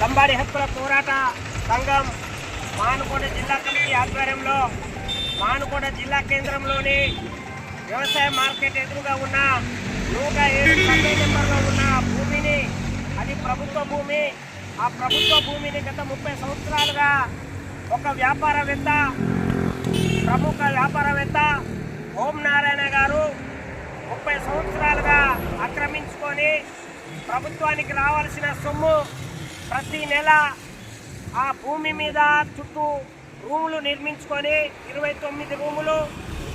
లంబాడి హక్కుల పోరాట సంఘం మానుకోట జిల్లా కమిటీ ఆధ్వర్యంలో మానుకోట జిల్లా కేంద్రంలోని వ్యవసాయ మార్కెట్ ఎదురుగా ఉన్న నూట ఏడు సర్వే నెంబర్లో ఉన్న భూమిని అది ప్రభుత్వ భూమి. ఆ ప్రభుత్వ భూమిని గత ముప్పై సంవత్సరాలుగా ఒక వ్యాపారవేత్త ప్రముఖ వ్యాపారవేత్త ఓం నారాయణ గారు ముప్పై సంవత్సరాలుగా ఆక్రమించుకొని ప్రభుత్వానికి రావాల్సిన సొమ్ము ప్రతి నెల ఆ భూమి మీద చుట్టూ రూములు నిర్మించుకొని ఇరవై తొమ్మిది రూములు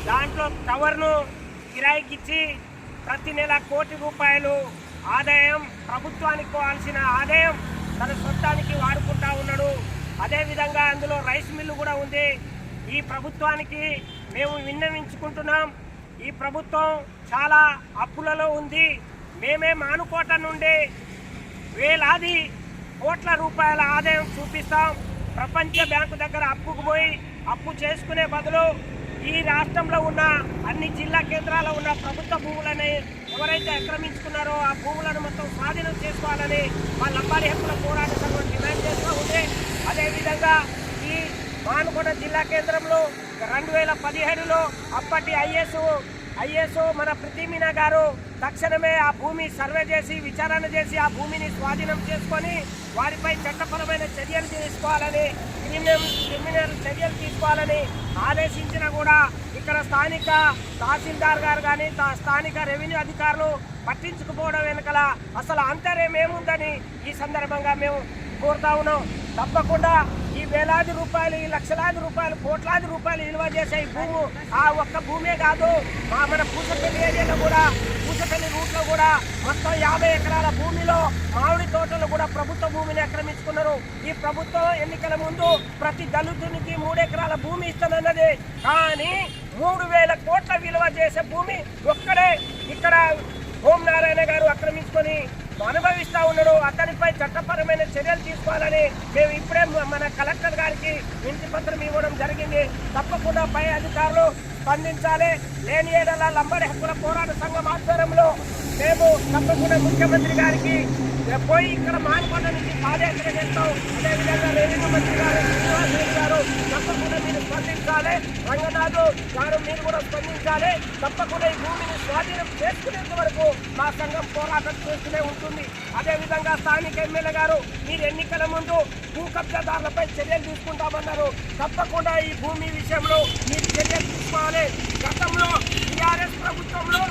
దాంట్లో టవర్ను కిరాయికిచ్చి ప్రతి నెల కోటి రూపాయలు ఆదాయం ప్రభుత్వానికి పోవాల్సిన ఆదాయం తన సొంతానికి వాడుకుంటా ఉన్నాడు. అదేవిధంగా అందులో రైస్ మిల్లు కూడా ఉంది. ఈ ప్రభుత్వానికి మేము విన్నవించుకుంటున్నాం. ఈ ప్రభుత్వం చాలా అప్పులలో ఉంది. మేమే మానుకోట నుండి వేలాది కోట్ల రూపాయల ఆదాయం చూపిస్తాం. ప్రపంచ బ్యాంకు దగ్గర అప్పుకు పోయి అప్పు చేసుకునే బదులు ఈ రాష్ట్రంలో ఉన్న అన్ని జిల్లా కేంద్రాల్లో ఉన్న ప్రభుత్వ భూములని ఎవరైతే ఆక్రమించుకున్నారో ఆ భూములను మొత్తం స్వాధీనం చేసుకోవాలని మా లంబాడి హక్కుల పోరాట సంఘం డిమాండ్ చేస్తూ ఉంది. అదేవిధంగా ఈ మానుకొండ జిల్లా కేంద్రంలో రెండు వేల పదిహేడులో అప్పటి ఐఏఎస్ ఐఏఎస్ఓ మన ప్రతిమిన గారు తక్షణమే ఆ భూమి సర్వే చేసి విచారణ చేసి ఆ భూమిని స్వాధీనం చేసుకొని వారిపై చట్టపరమైన చర్యలు తీసుకోవాలని క్రిమినల్ క్రిమినల్ చర్యలు తీసుకోవాలని ఆదేశించినా కూడా ఇక్కడ స్థానిక తహసీల్దార్ గారు కానీ స్థానిక రెవెన్యూ అధికారులు పట్టించుకుపోవడం వెనుకల అసలు అంతర్యం ఏముందని ఈ సందర్భంగా మేము కోరుతా ఉన్నాం. తప్పకుండా ఈ వేలాది రూపాయలు ఈ లక్షలాది రూపాయలు కోట్లాది రూపాయలు విలువ చేసే ఈ భూము ఆ ఒక్క భూమే కాదు మా మన పూసపల్లి ఏరియాలో కూడా పూసపల్లి రూట్లో కూడా మొత్తం యాభై ఎకరాల భూమిలో మామిడి తోటలు కూడా ప్రభుత్వ భూమిని ఆక్రమించుకున్నారు. ఈ ప్రభుత్వం ఎన్నికల ముందు ప్రతి దళితునికి మూడు ఎకరాల భూమి ఇస్తానన్నది. కానీ మూడు వేల కోట్ల విలువ చేసే భూమి ఒక్కడే ఇక్కడ ఓం నారాయణ గారు ఆక్రమించుకొని అనుభవిస్తా ఉన్నాడు. అతనిపై చట్టపరమైన చర్యలు తీసుకోవాలని మేము ఇప్పుడే మన కలెక్టర్ గారికి వినతి పత్రం ఇవ్వడం జరిగింది. తప్పకుండా పై అధికారులు స్పందించాలి. లేని ఏడల లంబడి హక్కుల పోరాట సంఘం ఆధ్వర్యంలో మేము తప్పకుండా ముఖ్యమంత్రి గారికి పోయి ఇక్కడ మానకొండ నుంచి పాదయాత్ర చేస్తాం. అదేవిధంగా రెవెన్యూ మంత్రి గారు రెడ్డి గారు తప్పకుండా మీరు స్పందించాలి రంగనాథు గారు మీరు కూడా స్పందించాలి. తప్పకుండా ఈ భూమిని స్వాధీనం చేసుకునేంత వరకు మా సంఘం పోరాటం చేస్తూనే ఉంటుంది. అదేవిధంగా స్థానిక ఎమ్మెల్యే గారు మీరు ఎన్నికల ముందు భూ కబ్జాదారులపై చర్యలు తీసుకుంటామన్నారు. తప్పకుండా ఈ భూమి విషయంలో మీరు చర్యలు తీసుకోవాలి. గతంలో టీఆర్ఎస్ ప్రభుత్వంలో